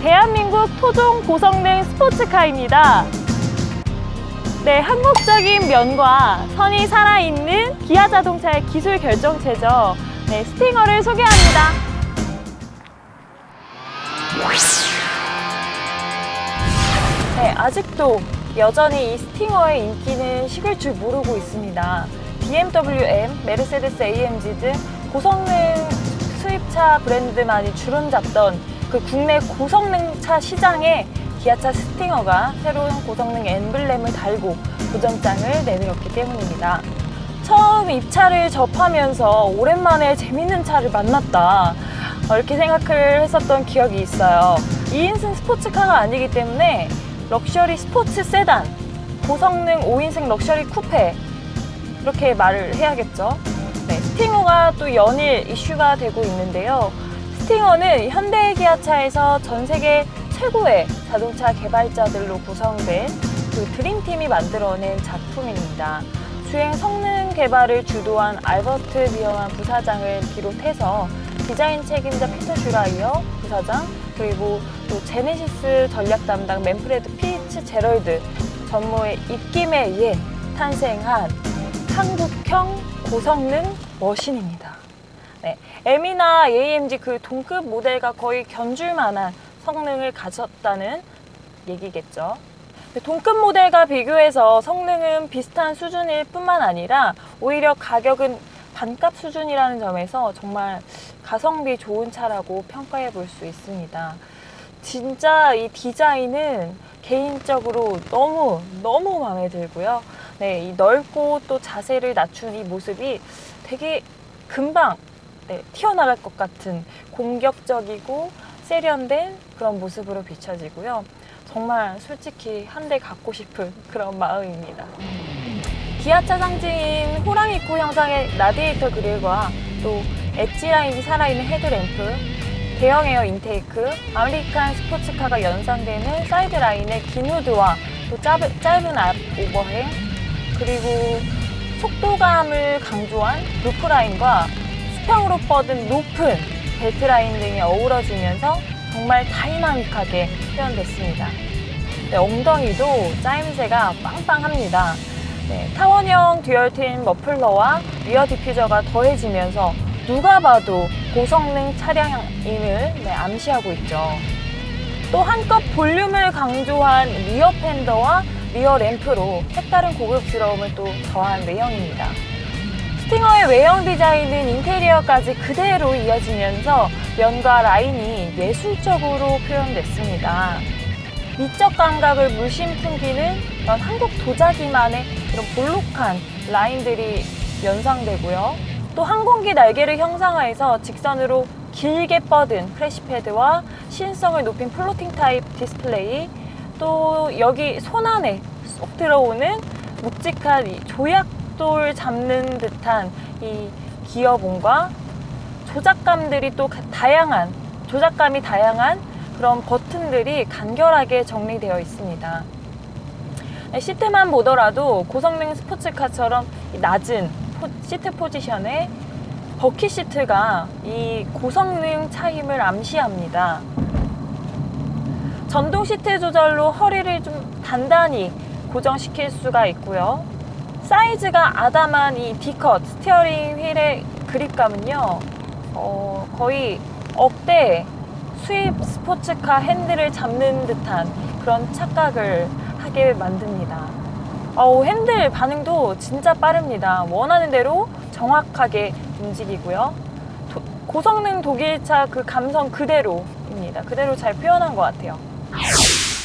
대한민국 토종 고성능 스포츠카입니다. 네, 한국적인 면과 선이 살아있는 기아 자동차의 기술 결정체죠. 네, 스팅어를 소개합니다. 네, 아직도 여전히 이 스팅어의 인기는 식을 줄 모르고 있습니다. BMW M, 메르세데스 AMG 등 고성능 수입차 브랜드만이 주름 잡던 그 국내 고성능차 시장에 기아차 스팅어가 새로운 고성능 엠블렘을 달고 도전장을 내밀었기 때문입니다. 처음 입차를 접하면서 오랜만에 재밌는 차를 만났다. 어, 이렇게 생각을 했었던 기억이 있어요. 2인승 스포츠카가 아니기 때문에 럭셔리 스포츠 세단, 고성능 5인승 럭셔리 쿠페, 이렇게 말을 해야겠죠. 네, 스팅어가 또 연일 이슈가 되고 있는데요. 스팅어는 현대 기아차에서 전 세계 최고의 자동차 개발자들로 구성된 그 드림팀이 만들어낸 작품입니다. 주행 성능 개발을 주도한 알버트 비어만 부사장을 비롯해서 디자인 책임자 피터 슈라이어 부사장 그리고 또 제네시스 전략 담당 맨프레드 피츠 제럴드 전무의 입김에 의해 탄생한 한국형 고성능 머신입니다. 네, M이나 AMG 그 동급 모델과 거의 견줄 만한 성능을 가졌다는 얘기겠죠. 동급 모델과 비교해서 성능은 비슷한 수준일 뿐만 아니라 오히려 가격은 반값 수준이라는 점에서 정말 가성비 좋은 차라고 평가해 볼 수 있습니다. 진짜 이 디자인은 개인적으로 너무 너무 마음에 들고요. 네, 이 넓고 또 자세를 낮춘 이 모습이 되게 금방 네, 튀어나갈 것 같은 공격적이고 세련된 그런 모습으로 비춰지고요. 정말 솔직히 한 대 갖고 싶은 그런 마음입니다. 기아차 상징인 호랑이 코 형상의 라디에이터 그릴과 또 엣지 라인이 살아있는 헤드램프, 대형 에어 인테이크, 아메리칸 스포츠카가 연상되는 사이드 라인의 긴 후드와 또 짧은, 짧은 앞 오버행, 그리고 속도감을 강조한 루프 라인과 수평으로 뻗은 높은 벨트 라인 등이 어우러지면서 정말 다이나믹하게 표현됐습니다. 네, 엉덩이도 짜임새가 빵빵합니다. 네, 타원형 듀얼틴 머플러와 리어 디퓨저가 더해지면서 누가 봐도 고성능 차량임을 네, 암시하고 있죠. 또 한껏 볼륨을 강조한 리어 팬더와 리어 램프로 색다른 고급스러움을 또 더한 외형입니다. 스팅어의 외형 디자인은 인테리어까지 그대로 이어지면서 면과 라인이 예술적으로 표현됐습니다. 미적 감각을 물씬 풍기는 그런 한국 도자기만의 그런 볼록한 라인들이 연상되고요. 또 항공기 날개를 형상화해서 직선으로 길게 뻗은 크래시패드와 시인성을 높인 플로팅 타입 디스플레이 또 여기 손 안에 쏙 들어오는 묵직한 이 조약 돌 잡는 듯한 이 기어봉과 조작감들이 또 가- 다양한 조작감이 다양한 그런 버튼들이 간결하게 정리되어 있습니다. 네, 시트만 보더라도 고성능 스포츠카처럼 이 낮은 포- 시트 포지션에 버킷 시트가 이 고성능 차힘을 암시합니다. 전동 시트 조절로 허리를 좀 단단히 고정시킬 수가 있고요. 사이즈가 아담한 이 D컷 스티어링 휠의 그립감은요, 어, 거의 억대 수입 스포츠카 핸들을 잡는 듯한 그런 착각을 하게 만듭니다. 어우, 핸들 반응도 진짜 빠릅니다. 원하는 대로 정확하게 움직이고요. 도- 고성능 독일차 그 감성 그대로입니다. 그대로 잘 표현한 것 같아요.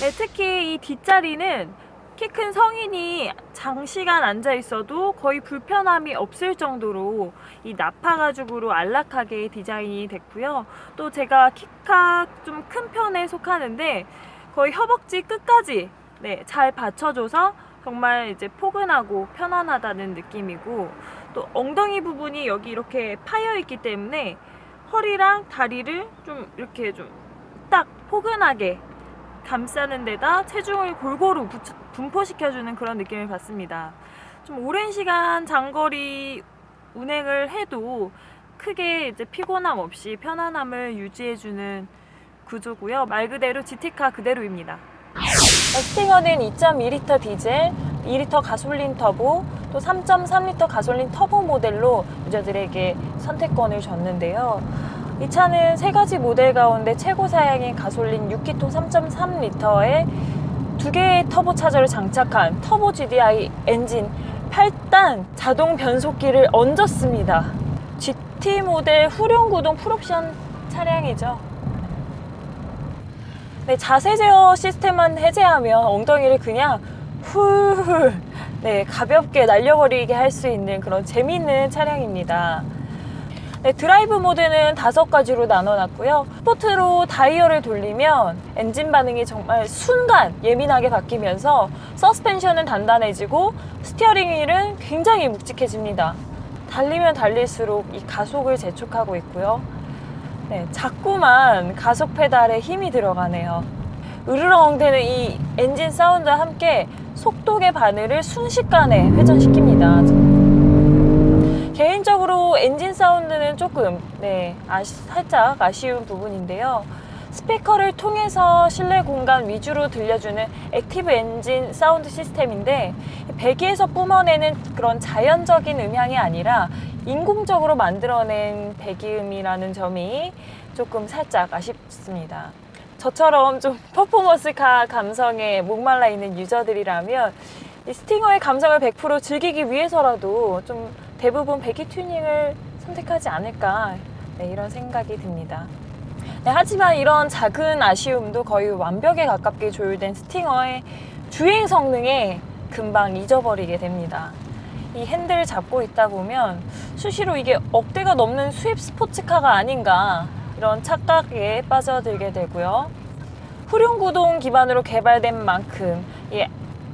네, 특히 이 뒷자리는 키 큰 성인이 장시간 앉아 있어도 거의 불편함이 없을 정도로 이 나파 가죽으로 안락하게 디자인이 됐고요. 또 제가 키가 좀 큰 편에 속하는데 거의 허벅지 끝까지 네, 잘 받쳐줘서 정말 이제 포근하고 편안하다는 느낌이고 또 엉덩이 부분이 여기 이렇게 파여 있기 때문에 허리랑 다리를 좀 이렇게 좀 딱 포근하게 감싸는 데다 체중을 골고루 부- 분포시켜주는 그런 느낌을 받습니다. 좀 오랜 시간 장거리 운행을 해도 크게 이제 피곤함 없이 편안함을 유지해주는 구조고요. 말 그대로 GT카 그대로입니다. 스팅어는 2.2리터 디젤, 2리터 가솔린 터보, 또 3.3리터 가솔린 터보 모델로 유저들에게 선택권을 줬는데요. 이 차는 세 가지 모델 가운데 최고 사양인 가솔린 6기통 3.3리터에 두 개의 터보 차저를 장착한 터보 GDI 엔진 8단 자동 변속기를 얹었습니다. GT 모델 후륜 구동 풀옵션 차량이죠. 네, 자세 제어 시스템만 해제하면 엉덩이를 그냥 훌훌 네, 가볍게 날려버리게 할 수 있는 그런 재미있는 차량입니다. 네, 드라이브 모드는 다섯 가지로 나눠놨고요. 스포트로 다이얼을 돌리면 엔진 반응이 정말 순간 예민하게 바뀌면서 서스펜션은 단단해지고 스티어링 휠은 굉장히 묵직해집니다. 달리면 달릴수록 이 가속을 재촉하고 있고요. 네, 자꾸만 가속 페달에 힘이 들어가네요. 으르렁 대는 이 엔진 사운드와 함께 속도계 바늘을 순식간에 회전시킵니다. 개인적으로 엔진 사운드는 조금 네, 아시, 살짝 아쉬운 부분인데요. 스피커를 통해서 실내 공간 위주로 들려주는 액티브 엔진 사운드 시스템인데 배기에서 뿜어내는 그런 자연적인 음향이 아니라 인공적으로 만들어낸 배기음이라는 점이 조금 살짝 아쉽습니다. 저처럼 좀 퍼포먼스카 감성에 목말라 있는 유저들이라면 이 스팅어의 감성을 100% 즐기기 위해서라도 좀 대부분 배기 튜닝을 선택하지 않을까 네, 이런 생각이 듭니다. 네, 하지만 이런 작은 아쉬움도 거의 완벽에 가깝게 조율된 스팅어의 주행 성능에 금방 잊어버리게 됩니다. 이 핸들을 잡고 있다 보면 수시로 이게 억대가 넘는 수입 스포츠카가 아닌가 이런 착각에 빠져들게 되고요. 후륜 구동 기반으로 개발된 만큼 이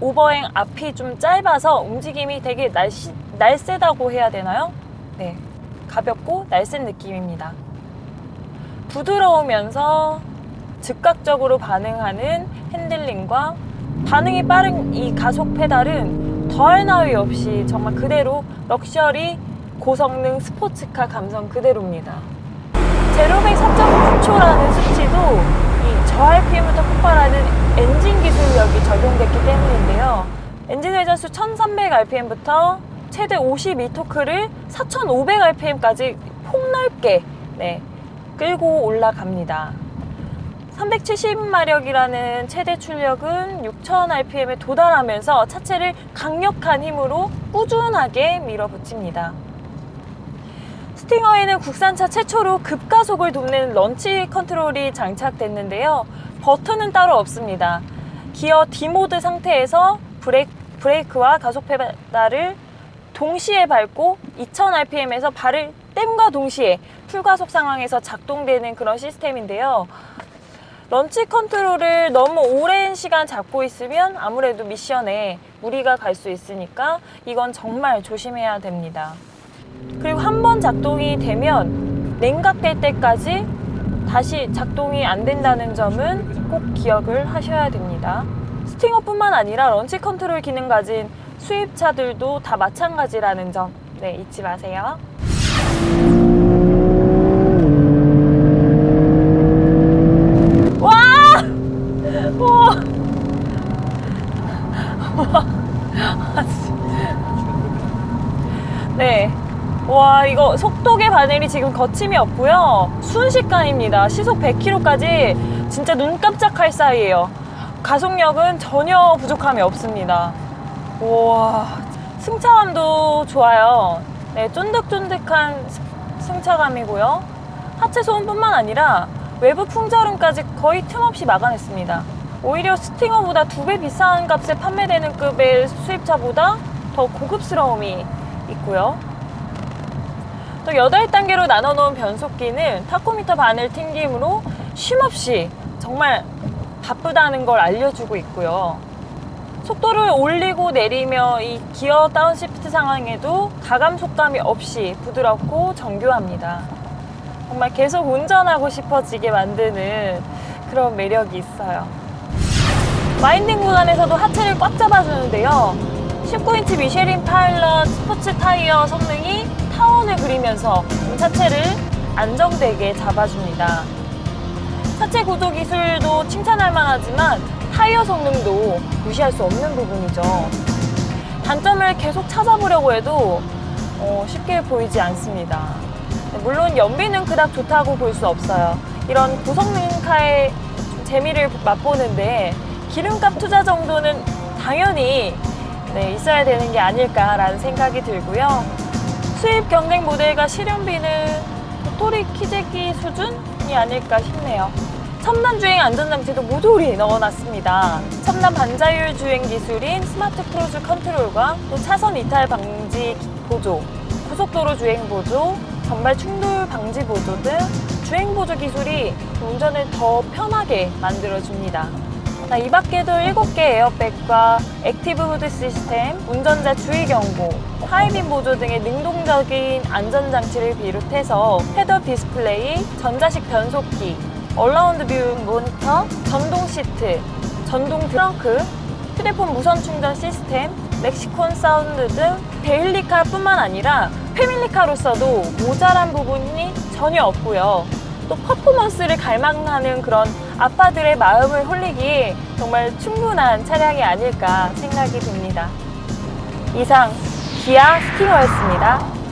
오버행 앞이 좀 짧아서 움직임이 되게 날씨, 날쌔다고 해야 되나요? 네, 가볍고 날쌘 느낌입니다. 부드러우면서 즉각적으로 반응하는 핸들링과 반응이 빠른 이 가속 페달은 더할 나위 없이 정말 그대로 럭셔리 고성능 스포츠카 감성 그대로입니다. 제로백 4.9초라는 수치도 이 저RPM부터 폭발하는 엔진 기술력이 적용됐기 때문인데요. 엔진 회전수 1300rpm부터 최대 52토크를 4500rpm까지 폭넓게 네, 끌고 올라갑니다. 370마력이라는 최대 출력은 6000rpm에 도달하면서 차체를 강력한 힘으로 꾸준하게 밀어붙입니다. 스팅어에는 국산차 최초로 급가속을 돕는 런치 컨트롤이 장착됐는데요. 버튼은 따로 없습니다. 기어 D 모드 상태에서 브레이크, 브레이크와 가속 페달을 동시에 밟고 2000rpm에서 발을 땜과 동시에 풀가속 상황에서 작동되는 그런 시스템인데요. 런치 컨트롤을 너무 오랜 시간 잡고 있으면 아무래도 미션에 무리가 갈 수 있으니까 이건 정말 조심해야 됩니다. 그리고 한 번 작동이 되면 냉각될 때까지 다시 작동이 안 된다는 점은 꼭 기억을 하셔야 됩니다. 스팅어뿐만 아니라 런치 컨트롤 기능 가진 수입차들도 다 마찬가지라는 점 네, 잊지 마세요. 와! 와! 네. 와, 이거 속도계 바늘이 지금 거침이 없고요. 순식간입니다. 시속 100km까지 진짜 눈 깜짝할 사이에요. 가속력은 전혀 부족함이 없습니다. 우와, 승차감도 좋아요. 네, 쫀득쫀득한 스- 승차감이고요. 하체 소음뿐만 아니라 외부 풍절음까지 거의 틈없이 막아냈습니다. 오히려 스팅어보다 두 배 비싼 값에 판매되는 급의 수입차보다 더 고급스러움이 있고요. 또 8단계로 나눠 놓은 변속기는 타코미터 바늘 튕김으로 쉼없이 정말 바쁘다는 걸 알려주고 있고요. 속도를 올리고 내리며 이 기어 다운시프트 상황에도 가감 속감이 없이 부드럽고 정교합니다. 정말 계속 운전하고 싶어지게 만드는 그런 매력이 있어요. 와인딩 구간에서도 하체를 꽉 잡아주는데요. 19인치 미쉐린 파일럿 스포츠 타이어 성능이 타원을 그리면서 차체를 안정되게 잡아줍니다. 차체 구조 기술도 칭찬할 만하지만 타이어 성능도 무시할 수 없는 부분이죠. 단점을 계속 찾아보려고 해도 어, 쉽게 보이지 않습니다. 물론 연비는 그닥 좋다고 볼 수 없어요. 이런 고성능 카의 재미를 맛보는데 기름값 투자 정도는 당연히 네, 있어야 되는 게 아닐까라는 생각이 들고요. 수입 경쟁 모델과 실현비는 도토리 키재기 수준이 아닐까 싶네요. 첨단 주행 안전장치도 모조리 넣어놨습니다. 첨단 반자율 주행 기술인 스마트 크루즈 컨트롤과 또 차선 이탈 방지 보조, 고속도로 주행 보조, 전발 충돌 방지 보조 등 주행 보조 기술이 운전을 더 편하게 만들어줍니다. 자, 이 밖에도 7개 에어백과 액티브 후드 시스템, 운전자 주의 경고, 하이빔 보조 등의 능동적인 안전 장치를 비롯해서 헤더 디스플레이, 전자식 변속기, 얼라운드 뷰 모니터, 전동 시트, 전동 트렁크, 휴대폰 무선 충전 시스템, 렉시콘 사운드 등 데일리카뿐만 아니라 패밀리카로서도 모자란 부분이 전혀 없고요. 또 퍼포먼스를 갈망하는 그런 아빠들의 마음을 홀리기 정말 충분한 차량이 아닐까 생각이 듭니다. 이상 기아 스팅어였습니다.